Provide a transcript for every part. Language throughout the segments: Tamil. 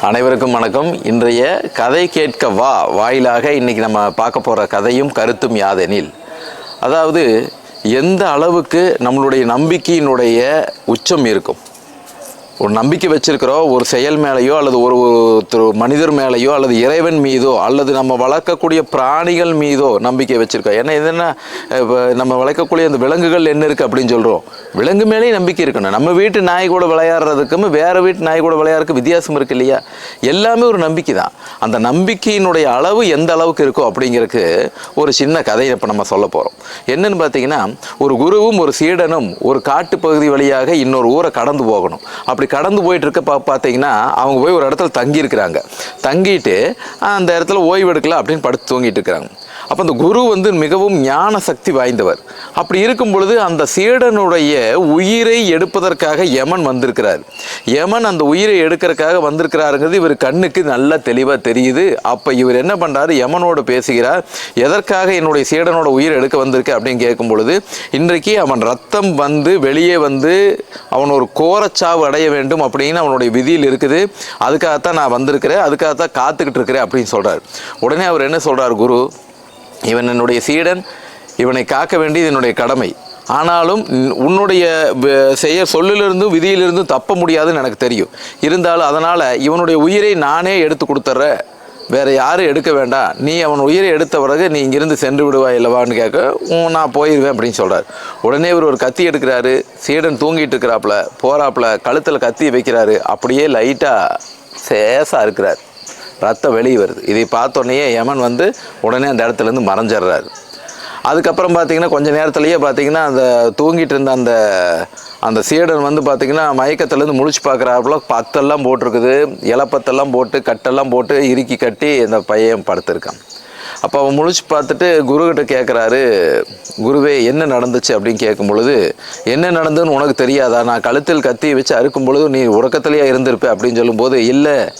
அனைவருக்கும் வணக்கம். இன்றைய கதை கேட்க வா வாயிலாக இன்றைக்கி நம்ம பார்க்க போகிற கதையும் கருத்தும் யாதெனில். அதாவது எந்த அளவுக்கு நம்மளுடைய நம்பிக்கையினுடைய உச்சம் இருக்கும். ஒரு நம்பிக்கை வச்சிருக்கிறோம். ஒரு செயல் மேலேயோ அல்லது ஒரு ஒருத்தர் மனிதர் மேலேயோ அல்லது இறைவன் மீதோ அல்லது நம்ம வளர்க்கக்கூடிய பிராணிகள் மீதோ நம்பிக்கை வச்சுருக்கோம். ஏன்னா இது என்ன? இப்போ நம்ம வளர்க்கக்கூடிய அந்த விலங்குகள் என்ன இருக்குது அப்படின்னு சொல்கிறோம் விலங்கு மேலேயும் நம்பிக்கை இருக்கணும். நம்ம வீட்டு நாய் கூட விளையாடுறதுக்கும் வேறு வீட்டு நாய் கூட விளையாடுறதுக்கு வித்தியாசம் இருக்கு இல்லையா? எல்லாமே ஒரு நம்பிக்கை தான். அந்த நம்பிக்கையினுடைய அளவு எந்த அளவுக்கு இருக்கோ அப்படிங்கிறதுக்கு ஒரு சின்ன கதையை இப்போ நம்ம சொல்ல போகிறோம் என்னன்னு பார்த்தீங்கன்னா ஒரு குருவும் ஒரு சீடனும் ஒரு காட்டு பகுதி வழியாக இன்னொரு ஊரை கடந்து போகணும். அப்படி கடந்து போயிட்டு இருக்க பா பார்த்தீங்கன்னா அவங்க போய் ஒரு இடத்துல தங்கியிருக்கிறாங்க. தங்கிட்டு அந்த இடத்துல ஓய்வு எடுக்கலாம் அப்படின்னு படுத்து தூங்கிட்டு இருக்கிறாங்க. அப்போ அந்த குரு வந்து மிகவும் ஞான சக்தி வாய்ந்தவர். அப்படி இருக்கும் பொழுது அந்த சீடனுடைய உயிரை எடுப்பதற்காக யமன் வந்திருக்கிறார். யமன் அந்த உயிரை எடுக்கிறதுக்காக வந்திருக்கிறாருங்கிறது இவர் கண்ணுக்கு நல்லா தெளிவாக தெரியுது. அப்போ இவர் என்ன பண்ணுறாரு யமனோடு பேசுகிறார். எதற்காக என்னுடைய சீடனோட உயிர் எடுக்க வந்திருக்கு? அப்படின்னு கேட்கும் பொழுது இன்றைக்கு அவன் ரத்தம் வந்து வெளியே வந்து அவன் ஒரு கோரச்சாவு அடைய வேண்டும் அப்படின்னு அவனுடைய விதியில் இருக்குது. அதுக்காகத்தான் நான் வந்திருக்கிறேன். அதுக்காகத்தான் காத்துக்கிட்டு இருக்கிறேன் அப்படின்னு சொல்கிறார் உடனே அவர் என்ன சொல்கிறார் குரு? இவன் என்னுடைய சீடன் இவனை காக்க வேண்டியது என்னுடைய கடமை. ஆனாலும் உன்னுடைய செய்ய சொல்லிலிருந்தும் விதியிலிருந்தும் தப்ப முடியாதுன்னு எனக்கு தெரியும். இருந்தாலும் அதனால் இவனுடைய உயிரை நானே எடுத்து கொடுத்துட்றேன். வேறு யாரும் எடுக்க வேண்டாம். நீ அவன் உயிரை எடுத்த பிறகு நீ இங்கிருந்து சென்று விடுவாய் இல்லவான்னு கேட்க நான் போயிடுவேன் அப்படின்னு சொல்கிறார் உடனே இவர் ஒரு கத்தி எடுக்கிறாரு. சீடன் தூங்கிட்டு இருக்கிறாப்புல போகிறாப்புல கழுத்தில் கத்தி வைக்கிறாரு. அப்படியே லைட்டாக சேசாக இருக்கிறார். ரத்தம் வெளியே வருது. இதை பார்த்தோன்னே யமன் வந்து உடனே அந்த இடத்துலேருந்து மறைஞ்சிடுறாரு. அதுக்கப்புறம் பார்த்தீங்கன்னா கொஞ்ச நேரத்துலேயே பார்த்தீங்கன்னா அந்த தூங்கிட்டு இருந்த அந்த அந்த சீடன் வந்து பார்த்திங்கன்னா மயக்கத்துலேருந்து முழிச்சு பார்க்குறாப்புல பத்தெல்லாம் போட்டிருக்குது. இலப்பத்தெல்லாம் போட்டு கட்டெல்லாம் போட்டு இறுக்கி கட்டி அந்த பையன் படுத்திருக்கான். அப்போ அவன் முழிச்சு பார்த்துட்டு குருக்கிட்ட கேட்குறாரு குருவே என்ன நடந்துச்சு? அப்படின்னு கேட்கும் பொழுது என்ன நடந்ததுன்னு உனக்கு தெரியாதா? நான் கழுத்தில் கத்தி வச்சு அறுக்கும் பொழுது நீ உறக்கத்திலேயே இருந்திருப்ப அப்படின்னு சொல்லும்போது இல்லை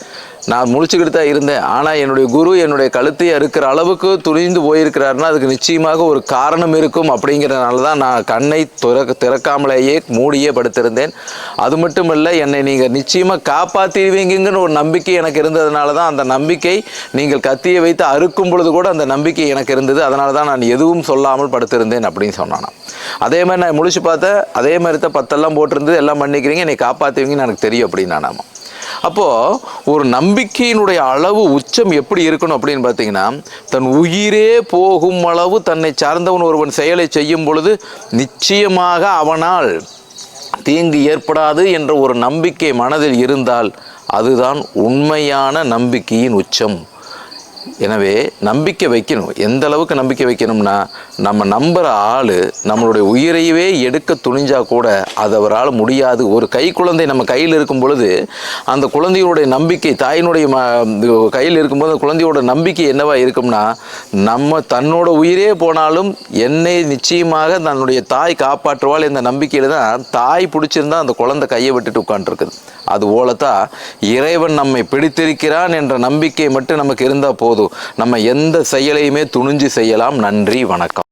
நான் முழிச்சுக்கிட்டு தான் இருந்தேன். ஆனால் என்னுடைய குரு என்னுடைய கழுத்தை அறுக்கிற அளவுக்கு துணிந்து போயிருக்கிறாருன்னா அதுக்கு நிச்சயமாக ஒரு காரணம் இருக்கும் அப்படிங்கிறனால தான் நான் கண்ணை திறக்க திறக்காமலேயே மூடியே படுத்திருந்தேன். அது மட்டும் இல்லை என்னை நீங்கள் நிச்சயமாக காப்பாற்றிடுவீங்கன்னு ஒரு நம்பிக்கை எனக்கு இருந்ததுனால தான் அந்த நம்பிக்கை நீங்கள் கத்தியை வைத்து அறுக்கும் பொழுது கூட அந்த நம்பிக்கை எனக்கு இருந்தது. அதனால தான் நான் எதுவும் சொல்லாமல் படுத்திருந்தேன் அப்படின்னு சொன்னானாம். அதே மாதிரி நான் முழிச்சு பார்த்தேன் அதே மாதிரி தான் பத்தெல்லாம் போட்டிருந்தது. எல்லாம் பண்ணிக்கிறீங்க என்னை காப்பாற்றுவீங்கன்னு எனக்கு தெரியும் அப்படின்னு நான் அப்போது ஒரு நம்பிக்கையினுடைய அளவு உச்சம் எப்படி இருக்கணும் அப்படின்னு பார்த்தீங்கன்னா தன் உயிரே போகும் அளவு தன்னை சார்ந்தவன் ஒருவன் செயலை செய்யும் பொழுது நிச்சயமாக அவனால் தீங்கு ஏற்படாது என்ற ஒரு நம்பிக்கை மனதில் இருந்தால் அதுதான் உண்மையான நம்பிக்கையின் உச்சம். எனவே நம்பிக்கை வைக்கணும். எந்த அளவுக்கு நம்பிக்கை வைக்கணும்னா நம்ம நம்புகிற ஆள் நம்மளுடைய உயிரையவே எடுக்க துணிஞ்சா கூட அது அவரால் முடியாது. ஒரு கை குழந்தை நம்ம கையில் இருக்கும் பொழுது அந்த குழந்தையோடைய நம்பிக்கை தாயினுடைய ம கையில் இருக்கும்போது அந்த குழந்தையோட நம்பிக்கை என்னவா இருக்கும்னா நம்ம தன்னோட உயிரே போனாலும் என்னை நிச்சயமாக தன்னுடைய தாய் காப்பாற்றுவாள் என்ற நம்பிக்கையில் தான் தாய் பிடிச்சிருந்தா அந்த குழந்தை கையை விட்டுட்டு உட்காந்துருக்குது அது போலத்தான் இறைவன் நம்மை பிடித்திருக்கிறான் என்ற நம்பிக்கை மட்டும் நமக்கு இருந்தால் போதும். போதும் நம்ம எந்த செயலையுமே துணிஞ்சு செய்யலாம். நன்றி வணக்கம்.